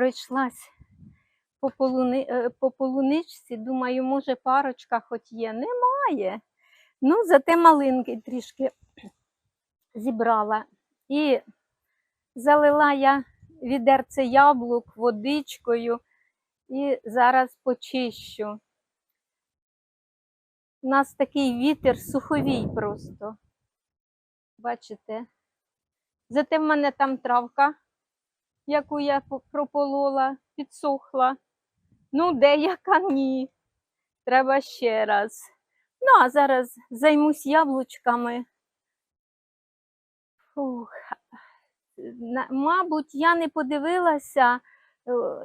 пройшлась по, полуни... е, по полуничці, думаю, може, парочка хоч є. Немає. Ну, зате малинки трішки зібрала. І залила я відерце яблук водичкою і зараз почищу. У нас такий вітер суховій просто. Бачите? Зате в мене там травка, яку я прополола, підсохла. Ну, деяка ні. Треба ще раз. Ну, а зараз займусь яблучками. Фух. Мабуть, я не подивилася, е,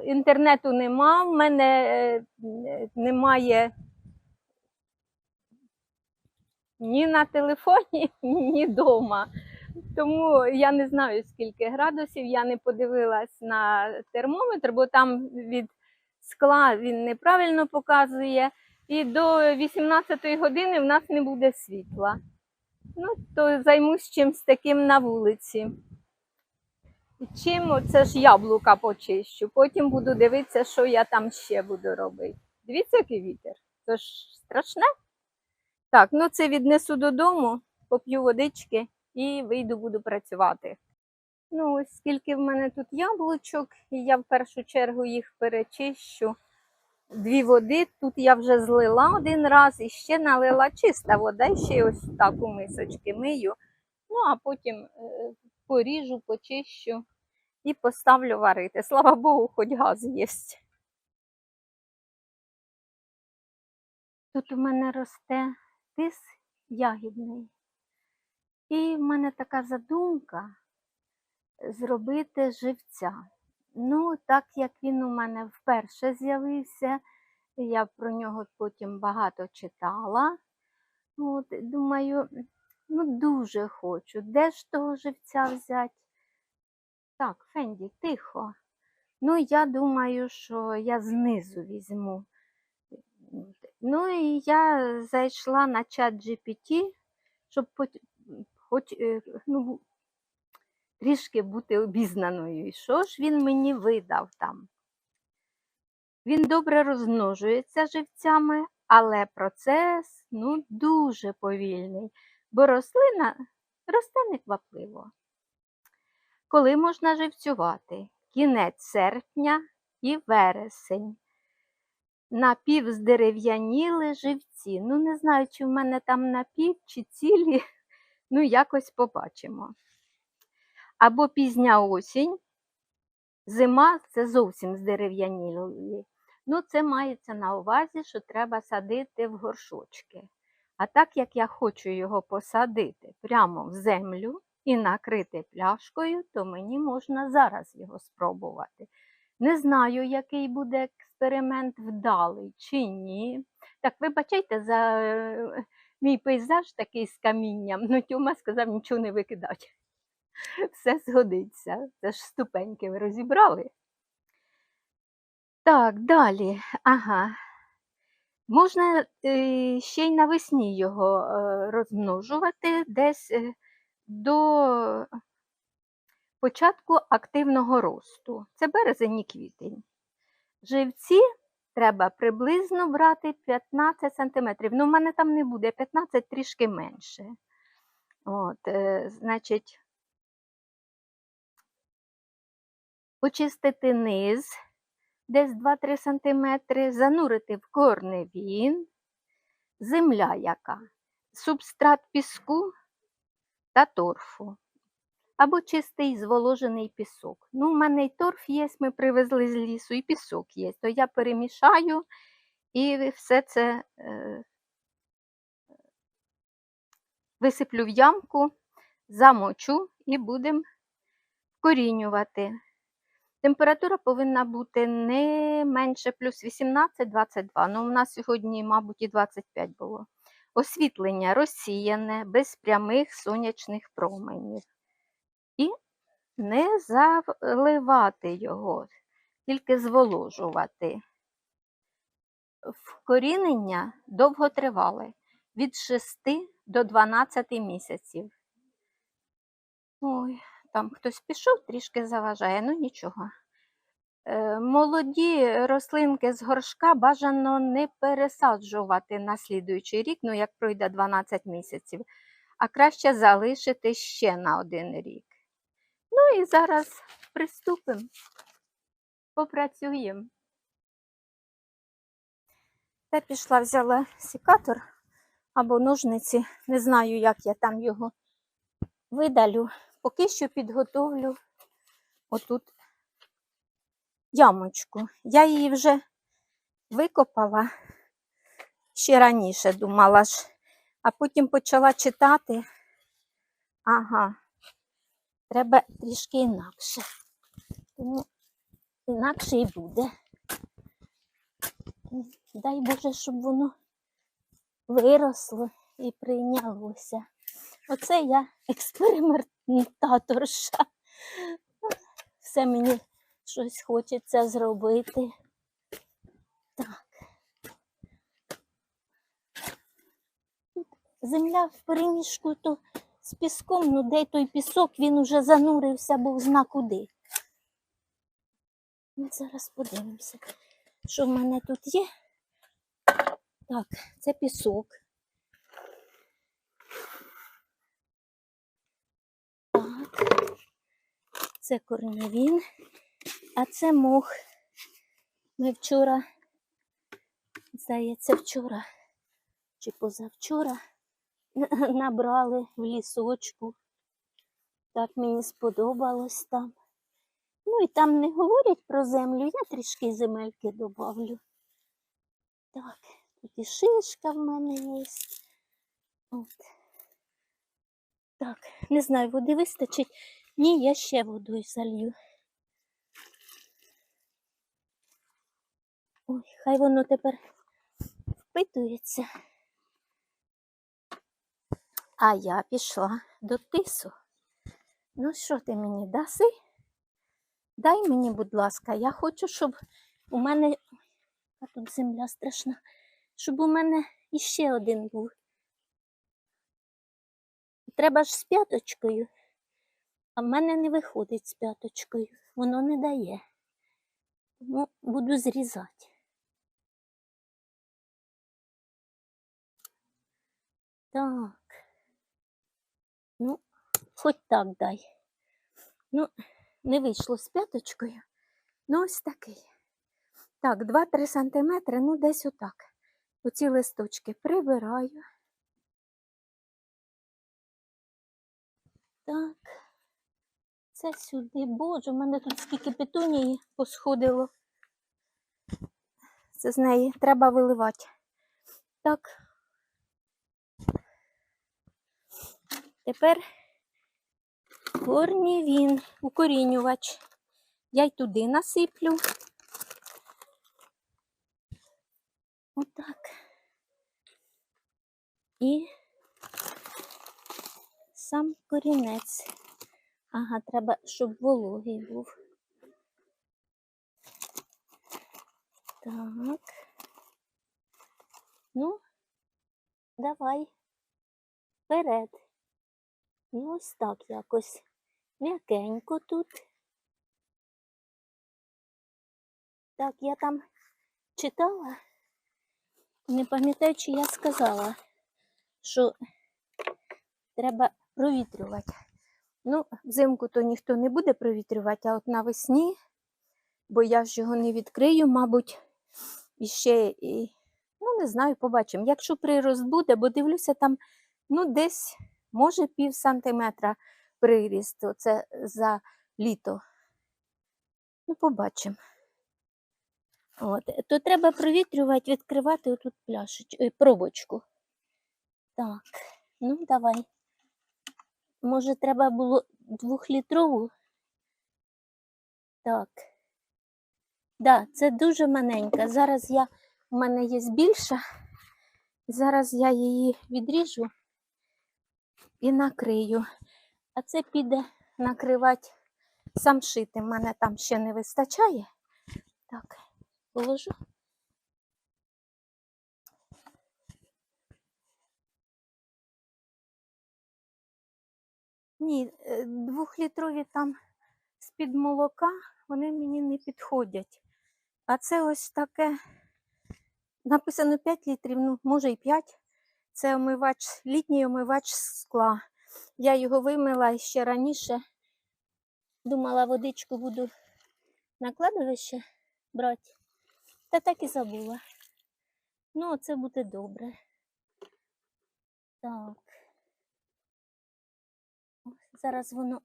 інтернету нема, в мене е, немає ні на телефоні, ні вдома. Тому я не знаю, скільки градусів. Я не подивилась на термометр, бо там від скла він неправильно показує. І до 18 години в нас не буде світла. Ну, то займусь чимось таким на вулиці. Чим оце ж яблука почищу. Потім буду дивитися, що я там ще буду робити. Дивіться, який вітер. Це ж страшне. Так, ну це віднесу додому, поп'ю водички і вийду, буду працювати. Ну, ось скільки в мене тут яблучок, і я в першу чергу їх перечищу. Дві води. Тут я вже злила один раз і ще налила чиста вода, і ще ось так у мисочки мию. Ну, а потім е, поріжу, почищу і поставлю варити. Слава Богу, хоч газ є. Тут у мене росте тис ягідний. І в мене така задумка зробити живця. Ну, так як він у мене вперше з'явився, я про нього потім багато читала. От, думаю, ну дуже хочу. Де ж того живця взяти? Так, Фенді, тихо. Ну, я думаю, що я знизу візьму. Ну і я зайшла на чат GPT, щоб хоч, е, ну, трішки бути обізнаною. І що ж він мені видав там? Він добре розмножується живцями, але процес ну, дуже повільний, бо рослина росте неквапливо. Коли можна живцювати? Kінець серпня і вересень. Напівздерев'яніли живці. Ну, не знаю, чи в мене там напів, чи цілі, ну, якось побачимо. Або пізня осінь, зима це зовсім здерев'янілі. Ну, це мається на увазі, що треба садити в горшочки. А так як я хочу його посадити прямо в землю і накрити пляшкою, то мені можна зараз його спробувати. Не знаю, який буде експеримент вдалий чи ні. Так, вибачайте за мій пейзаж такий з камінням. Ну, Тьома сказав нічого не викидати. Все згодиться. Це ж ступеньки ви розібрали. Так, далі. Ага. Можна е, ще й навесні його е, розмножувати десь е, до початку активного росту. Це березень і квітень. Живці треба приблизно брати 15 см. Ну, в мене там не буде 15 трішки менше. От, е, значить, очистити низ десь 2-3 см, занурити в корневін, земля яка, субстрат піску та торфу. Або чистий зволожений пісок. Ну, у мене і торф є, ми привезли з лісу, і пісок є. То я перемішаю і все це е, висиплю в ямку, замочу і будемо вкорінювати. Температура повинна бути не менше плюс 18-22. Ну, у нас сьогодні, мабуть, і 25 було. Освітлення розсіяне, без прямих сонячних променів. І не заливати його, тільки зволожувати. Вкорінення довготривале від 6 до 12 місяців. Ой, там хтось пішов, трішки заважає, ну нічого. Е, Молоді рослинки з горшка бажано не пересаджувати на слідуючий рік, ну як пройде 12 місяців, а краще залишити ще на один рік. Ну і зараз приступимо, попрацюємо. Я пішла, взяла секатор або ножниці, не знаю, як я там його видалю. Поки що підготовлю отут ямочку. Я її вже викопала ще раніше, думала ж, а потім почала читати. Ага, треба трішки інакше. Тому інакше і буде. Дай Боже, щоб воно виросло і прийнялося. Оце я експериментаторша. Все мені щось хочеться зробити. Так. Земля в переміжку то з піском, ну де той пісок, він уже занурився, був зна куди. Ну, Зараз подивимося, що в мене тут є. Так, це пісок. Так. Це корневін, а це мох. Ми вчора, здається, вчора чи позавчора набрали в лісочку. Так мені сподобалось там. Ну і там не говорять про землю, я трішки земельки добавлю. Так, тут і шишка в мене є. От. Так, не знаю, води вистачить. Ні, я ще водою залью. Ой, хай воно тепер впитується. А я пішла до тису. Ну, що ти мені даси? Дай мені, будь ласка, я хочу, щоб у мене. А тут земля страшна, щоб у мене іще один був. Треба ж з п'яточкою. А в мене не виходить з п'яточкою. Воно не дає. Тому буду зрізати. Так. Ну, хоч так дай. Ну, не вийшло з п'яточкою. Ну, ось такий. Так, 2-3 сантиметри, ну десь отак. Оці листочки прибираю. Так. Це сюди. Боже, в мене тут скільки петунії посходило. Це з неї треба виливати. Так. Тепер корнівін, укорінювач. Я й туди насиплю. Отак. І сам корінець. Ага, треба, щоб вологий був. Так. Ну, давай. Вперед. І ось так якось. М'якенько тут. Так, я там читала, не пам'ятаю, чи я сказала, що треба провітрювати. Ну, взимку то ніхто не буде провітрювати, а от навесні, бо я ж його не відкрию, мабуть, іще і, ну, не знаю, побачимо. Якщо прирост буде, бо дивлюся, там, ну, десь, може, пів сантиметра приріст, оце за літо. Ну, побачимо. От, то треба провітрювати, відкривати отут пляшечку, пробочку. Так, ну давай. Може, треба було двохлітрову? Так. Да, це дуже маленька. Зараз я, у мене є більша. Зараз я її відріжу і накрию. А це піде накривати самшити. У мене там ще не вистачає. Так, положу. Ні, е, двохлітрові там з-під молока вони мені не підходять. А це ось таке, написано 5 літрів, ну, може і 5. Це омивач, літній омивач скла. Я його вимила ще раніше. Думала, водичку буду на кладовище брати. Та так і забула. Ну, це буде добре. Так. Зараз воно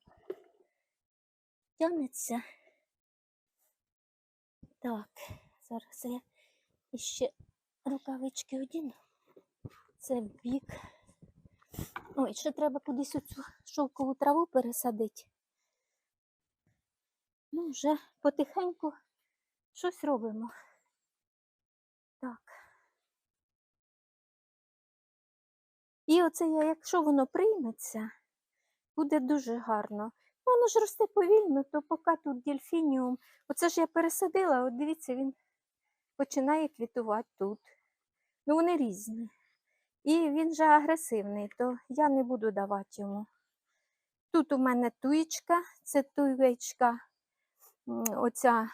тягнеться. Так, зараз я іще рукавички одіну. Це в бік. Ой, ще треба кудись оцю шовкову траву пересадити. Ну, вже потихеньку щось робимо. Так. І оце я, якщо воно прийметься, буде дуже гарно. Ну, Воно ж росте повільно, то поки тут дельфініум. Оце ж я пересадила, от дивіться, він починає квітувати тут. Ну, вони різні. І він же агресивний, то я не буду давати йому. Тут у мене туєчка, це туєчка, оця.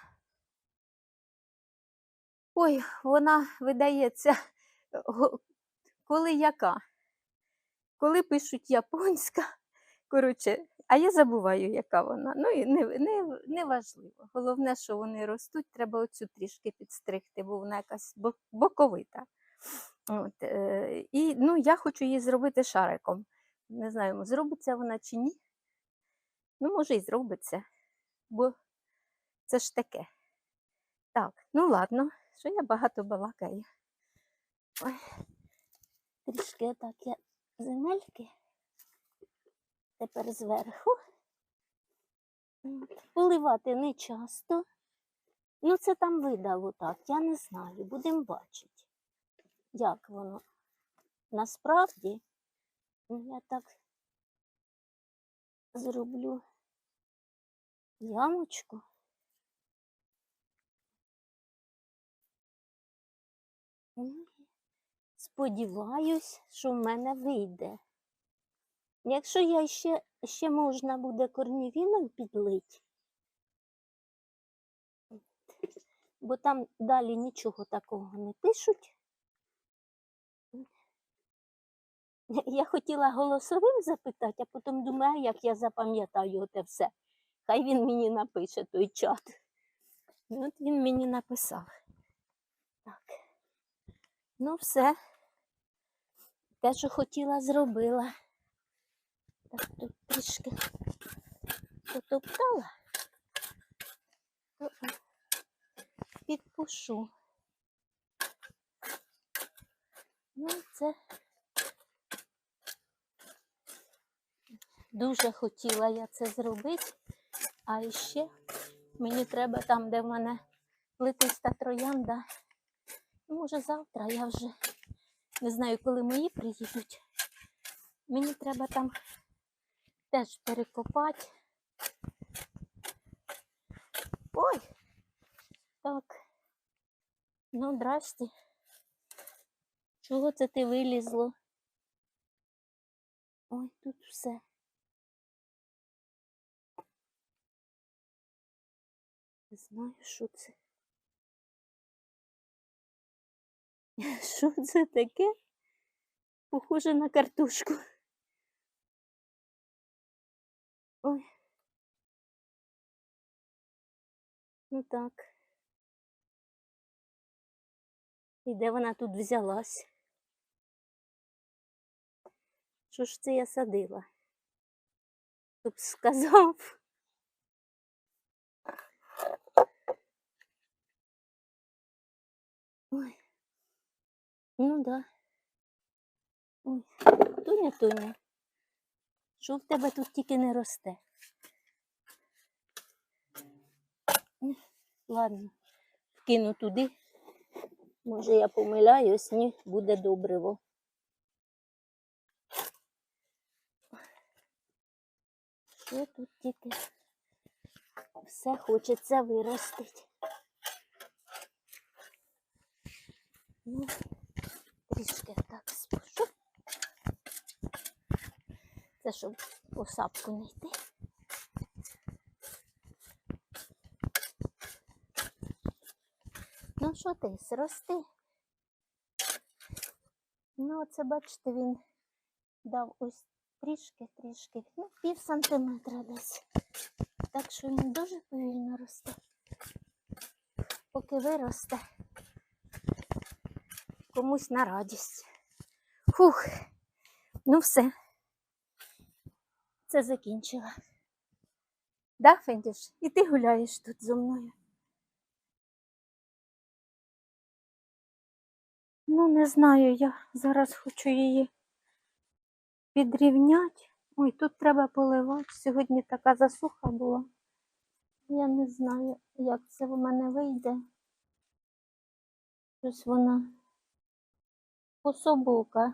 Ой, вона видається, коли яка. Коли пишуть японська, коротше, а я забуваю, яка вона. Ну і не, не, не важливо. Головне, що вони ростуть, треба оцю трішки підстригти, бо вона якась боковита. От, е, і ну, я хочу її зробити шариком. Не знаю, зробиться вона чи ні. Ну, може, і зробиться, бо це ж таке. Так, ну ладно, що я багато балакаю. Ой, трішки так я земельки. Тепер зверху. Поливати не часто. Ну, це там видало так, я не знаю, будемо бачити, як воно. Насправді, ну, я так зроблю ямочку. Сподіваюсь, що в мене вийде. Якщо я ще, ще можна буде корнівіном підлить, бо там далі нічого такого не пишуть. Я хотіла голосовим запитати, а потім думаю, як я запам'ятаю оте все. Хай він мені напише той чат. От він мені написав. Так. Ну, все. Те, що хотіла, зробила. Так, тут трішки потоптала. Підпушу. Ну, це дуже хотіла я це зробити, а ще мені треба там, де в мене плетиста троянда. Може, завтра я вже не знаю, коли мої приїдуть. Мені треба там теж перекопати. Ой, так. Ну, здрасте. Чого це ти вилізло? Ой, тут все. Знаю, що це. Що це таке? Похоже на картошку. Ой. Ну так. І де вона тут взялась? Що ж це я садила? Хто б сказав? Ой. Ну да. Ой, Туня, Туня. Що в тебе тут тільки не росте? Ладно, вкину туди. Може, я помиляюсь, ні, буде добриво. Що тут тільки все хочеться виростити. Ну, трішки так спушу. Це щоб посапку сапку не йти. Ну що ти, зрости? Ну, оце, бачите, він дав ось трішки-трішки, ну, пів сантиметра десь. Так що він дуже повільно росте, поки виросте комусь на радість. Фух, ну все. Це закінчила. Да, Фендюш? І ти гуляєш тут зо мною. Ну, не знаю, я зараз хочу її підрівняти. Ой, тут треба поливати. Сьогодні така засуха була. Я не знаю, як це в мене вийде. Щось вона кособока.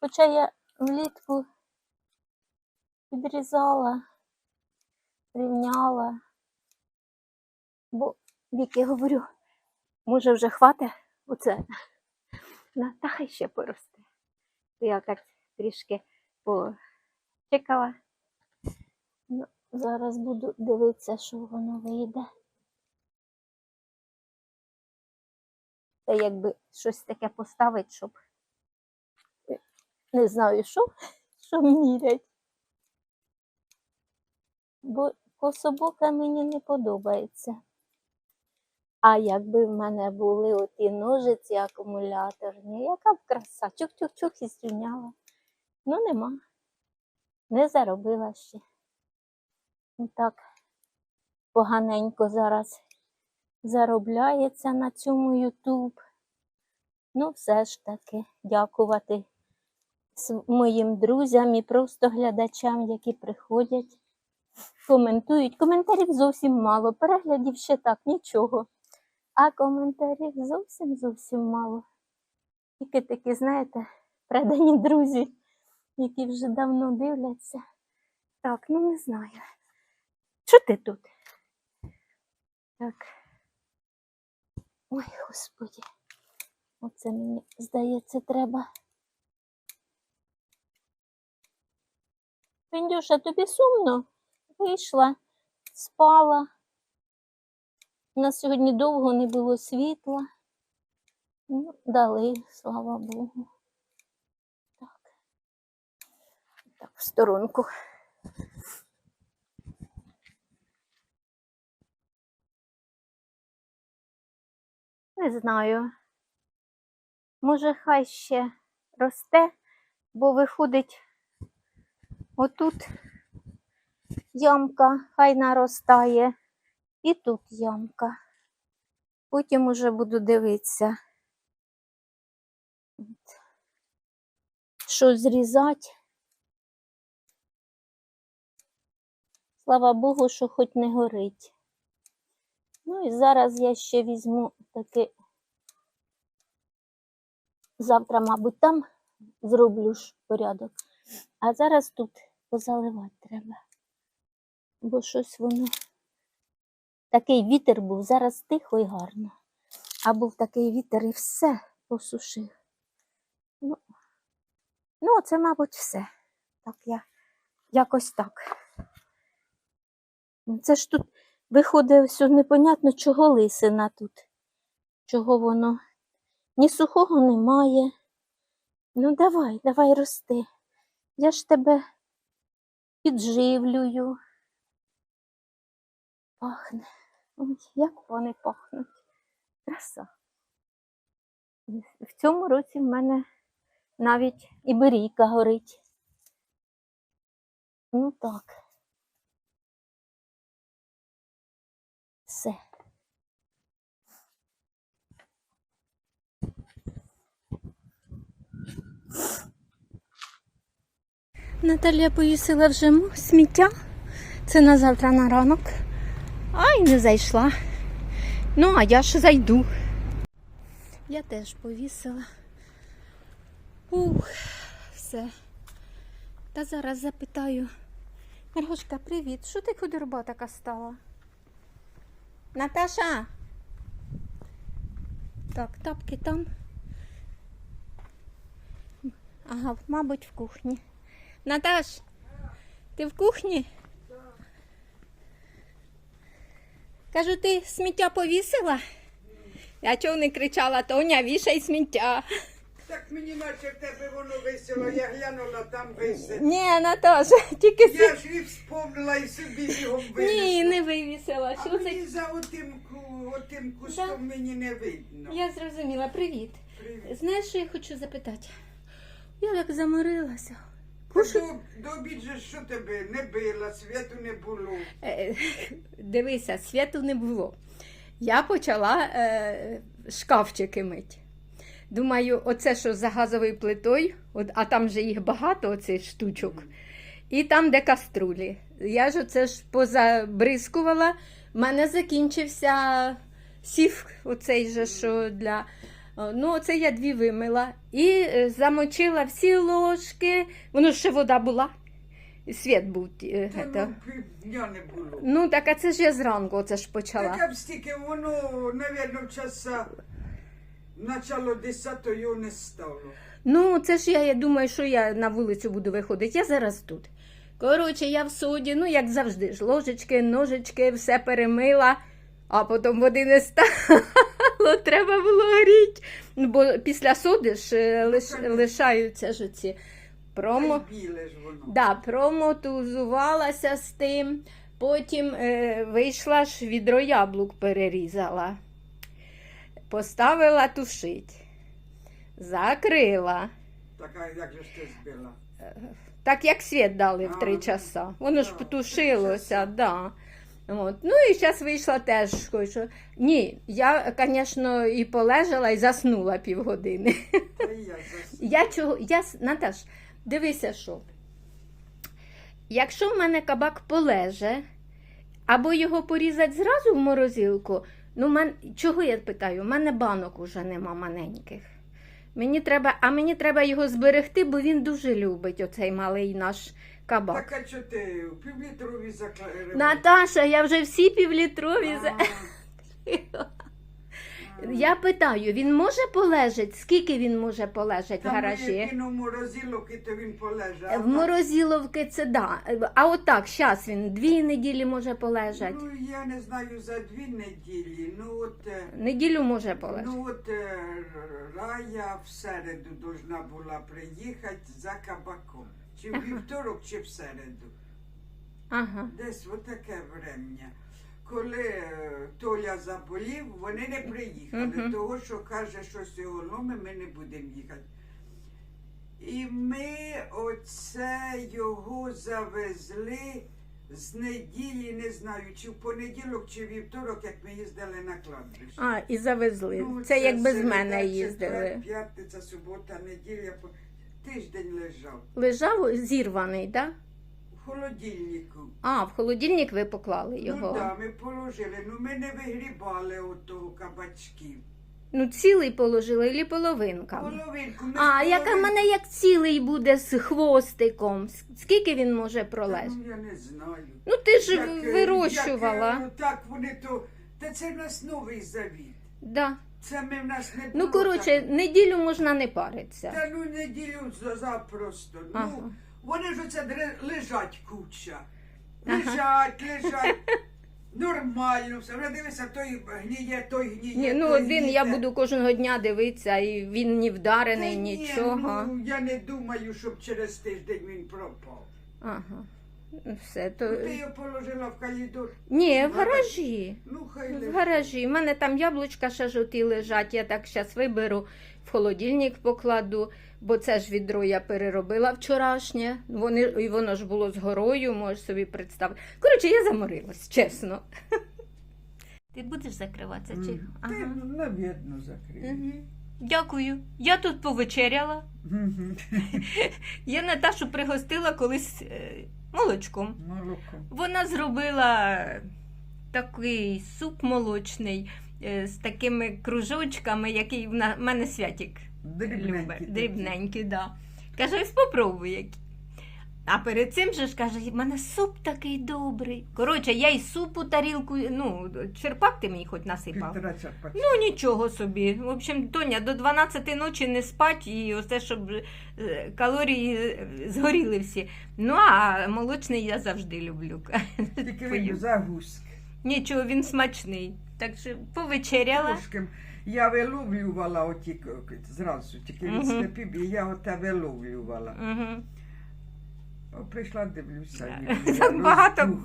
Хоча я влітку підрізала, рівняла. Бо віки говорю, може вже хватить оце. На, та хай ще поросте. Я так трішки почекала. Ну, зараз буду дивитися, що воно вийде. Та якби щось таке поставити, щоб не знаю, що, що мірять. Бо кособока мені не подобається. А якби в мене були оті ножиці акумуляторні, яка б краса, чух-чух-чух і зрівняла. Ну, нема. Не заробила ще. Ну, Так, поганенько зараз заробляється на цьому Ютуб. Ну, все ж таки, дякувати моїм друзям і просто глядачам, які приходять, коментують. Коментарів зовсім мало, переглядів ще так, нічого. А коментарів зовсім зовсім мало. Тільки такі, знаєте, предані друзі, які вже давно дивляться. Так, ну не знаю. Що ти тут? Так. Ой, господі. Оце мені, здається, треба. Піндюша, тобі сумно? Вийшла, спала. У нас сьогодні довго не було світла. Ну, дали, слава Богу. Так. Так, в сторонку. Не знаю. Може, хай ще росте, бо виходить отут ямка, хай наростає. І тут ямка. Потім уже буду дивитися, що зрізати. Слава Богу, що хоч не горить. Ну і зараз я ще візьму таки. Завтра, мабуть, там зроблю ж порядок. А зараз тут позаливати треба. Бо щось воно. Такий вітер був, зараз тихо і гарно. А був такий вітер і все посушив. Ну, ну це, мабуть, все. Так я якось так. Ну, Це ж тут виходить все непонятно, чого лисина тут. Чого воно. Ні сухого немає. Ну, давай, давай рости. Я ж тебе підживлюю. Пахне. Ой, як вони пахнуть. Краса. В цьому році в мене навіть і берійка горить. Ну так. Все. Наталія повісила вже сміття. Це на завтра на ранок. Ай, не зайшла. Ну, а я ж зайду. Я теж повісила. Ух, все. Та зараз запитаю. Маргошка, привіт. Що ти худорба така стала? Наташа. Так, тапки там. Ага, мабуть, в кухні. Наташ, ти в кухні? Кажу, ти сміття повісила? А чого не кричала, Тоня, вішай сміття. Так мені наче в тебе воно весело, я глянула там висить. Ні, Наташа, тільки Я ж і вспомнила і собі бігом винесла. Ні, не вивісила. А Що це? мені за отим, отим кустом мені не видно. Я зрозуміла, привіт. Привіт. Знаєш, що я хочу запитати? Я так заморилася. Кушу... До, до обід же що тебе не била, світу не було. Е, Дивися, світу не було. Я почала е, шкафчики мить. Думаю, оце що за газовою плитою, от, а там же їх багато, оцих штучок. І там, де каструлі. Я ж оце ж позабризкувала. У мене закінчився сів, оцей же, що для. О, Ну, оце я дві вимила. І е, замочила всі ложки. Воно ще вода була. Світ був. е, Та ну, не було. Ну, так а це ж я зранку оце ж почала. Така б стільки воно, навірно, часа начало 10-го не стало. Ну, це ж я, я думаю, що я на вулицю буду виходити. Я зараз тут. Коротше, я в суді, ну, як завжди ж, ложечки, ножички, все перемила, а потім води не стало, треба було горіти. Ну, Бо після соди ж е, лиш, лишаються ж ці промо. Да, промотузувалася з тим. Потім е, вийшла ж відро яблук перерізала. Поставила тушить. Закрила. Така, як же ти збила? Так як світ дали в три часа. Воно ж потушилося, часа. да. От. Ну і зараз вийшла теж. хочу. Ні, я, звісно, і полежала, і заснула півгодини. Я чого, я, Наташ, дивися, що. Якщо в мене кабак полеже, або його порізати зразу в морозилку, ну, мен, чого я питаю? У мене банок уже нема маленьких. Мені треба, а мені треба його зберегти, бо він дуже любить оцей малий наш кабак. Так, а що ти півлітрові заклеїла? Наташа, я вже всі півлітрові. за- Я питаю, він може полежати? Скільки він може полежати в гаражі? морозилок, і то він полежав. В морозиловки це да. А отак, зараз він дві неділі може полежати. Ну, я не знаю, за дві неділі. Ну, от... е, Неділю може полежати. Ну от е, Рая в середу должна була приїхати за кабаком. Чи в вівторок, чи в середу. Ага. Десь отаке врем'я. Коли е, Толя заболів, вони не приїхали, Мгм. того, що каже, що сьогодні ми не будемо їхати. І ми оце його завезли з неділі, не знаю, чи в понеділок, чи вівторок, як ми їздили на кладбище. А, і завезли. Ну, це як без мене їздили. П'ятниця, субота, неділя, тиждень лежав. Лежав зірваний, так? Да? В холодильнику. А, в холодильник ви поклали його. Ну да, ми положили. Ну ми не вигрібали от того кабачків. Ну, цілий положили, або половинка. Половинку. Ми А, ж яка в мене як цілий буде з хвостиком. Скільки він може Та, пролежати? Ну я не знаю. Ну, ти ж Як, е, вирощувала. Як, е, так вони то. Та це в нас новий завіт. Да. Це ми в нас не було. Ну, коротше, так. неділю можна не паритися. Та ну неділю за- запросто. Ага. Ну, вони ж оце дре- лежать куча. Лежать, лежать. Нормально все. Вже дивися, той гніє, той гніє. Ні, ну той один я гніє. буду кожного дня дивитися, і він не Та вдарений, ні, нічого. Ну, я не думаю, щоб через тиждень він пропав. Ага. Ну, Все, то... Ну, Ти його положила в калідор. Ні, в в гаражі. Ну, хай В гаражі. У мене там яблучка ще жовті лежать, я так зараз виберу, в холодильник покладу, бо це ж відро я переробила вчорашнє. Вони, і воно ж було з горою, можеш собі представити. Коротше, я заморилась, чесно. Ти будеш закриватися чи? Ти, ну, навірно, закрив. Угу. Дякую. Я тут повечеряла. Мгм. Я Наташу пригостила колись е, молочком. Молоко. Вона зробила такий суп молочний е, з такими кружочками, який в мене святік Дрібненький. любить. Дрібненький, да. Каже, ось попробуй які. А перед цим же ж каже, в мене суп такий добрий. Коротше, я й супу тарілку, ну, черпак ти мені хоч насипав. Півтора. Ну, нічого собі. В общем, Тоня, до 12 ночі не спать і оце, щоб е, калорії е, згоріли всі. Ну, а молочний я завжди люблю. Тільки він загузк. Нічого, він смачний. Так що повечеряла. Трошки. Я виловлювала оті к- зразу, тільки від Мгм. степів, і я оте виловлювала. Угу. Прийшла, дивлюся. Так багато,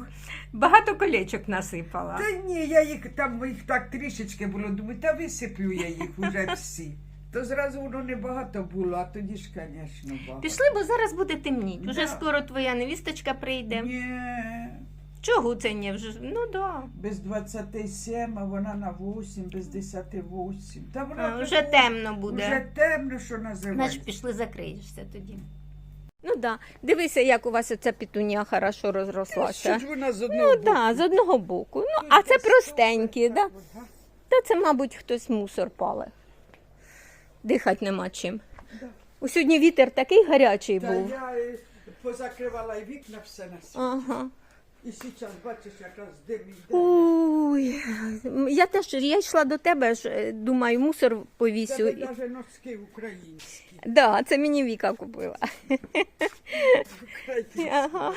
багато колечок насипала. Та ні, я їх там їх так трішечки було, думаю, та висиплю я їх уже всі. То зразу воно небагато було, а тоді ж, звісно, багато. Пішли, бо зараз буде темніть. Уже Да. скоро твоя невісточка прийде. Ні, Чого це не вже? Ну да. без 27, а вона на 8, без 10 8. Та вона А, вже темно буде. Вже темно, що називається. Значить, пішли, закриєшся тоді. Ну да. Дивися, як у вас оця пітунія хорошо Що розрослася. ж вона з одного Ну боку? да, з одного боку. Ну, а це простенькі, так да? Та це, мабуть, хтось мусор пале. Дихати нема чим. Да. У сьогодні вітер такий гарячий Та був. я е, позакривала і вікна все на світ. Ага. І зараз бачиш, якраз дим йде. Ой, я теж я йшла до тебе, ж, е, думаю, мусор Це повісю. навіть носки українські. Да, це мені Віка купила. українські. Ага.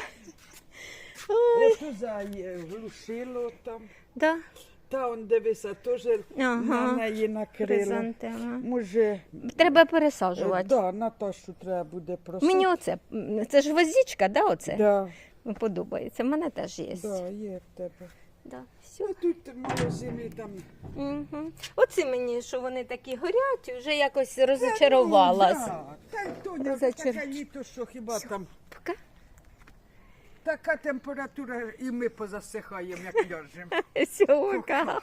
Ой, е, глушило там. да. Та он дивися, теж Ага. на неї накрила. Хризантема. Може, Треба е, пересаджувати. да, Наташу треба буде просити. Мені оце, м, це ж гвоздичка, да, оце? Да, Подобається. У мене теж є. да, є в тебе. Да. Все. А тут магазини там. Угу. Оці мені, що вони такі горять, вже якось розочарувалась. Ну, да. Та й Тоня, Розочар- таке літо, що хіба там Пока. така температура, і ми позасихаємо, як ляжемо. Пока.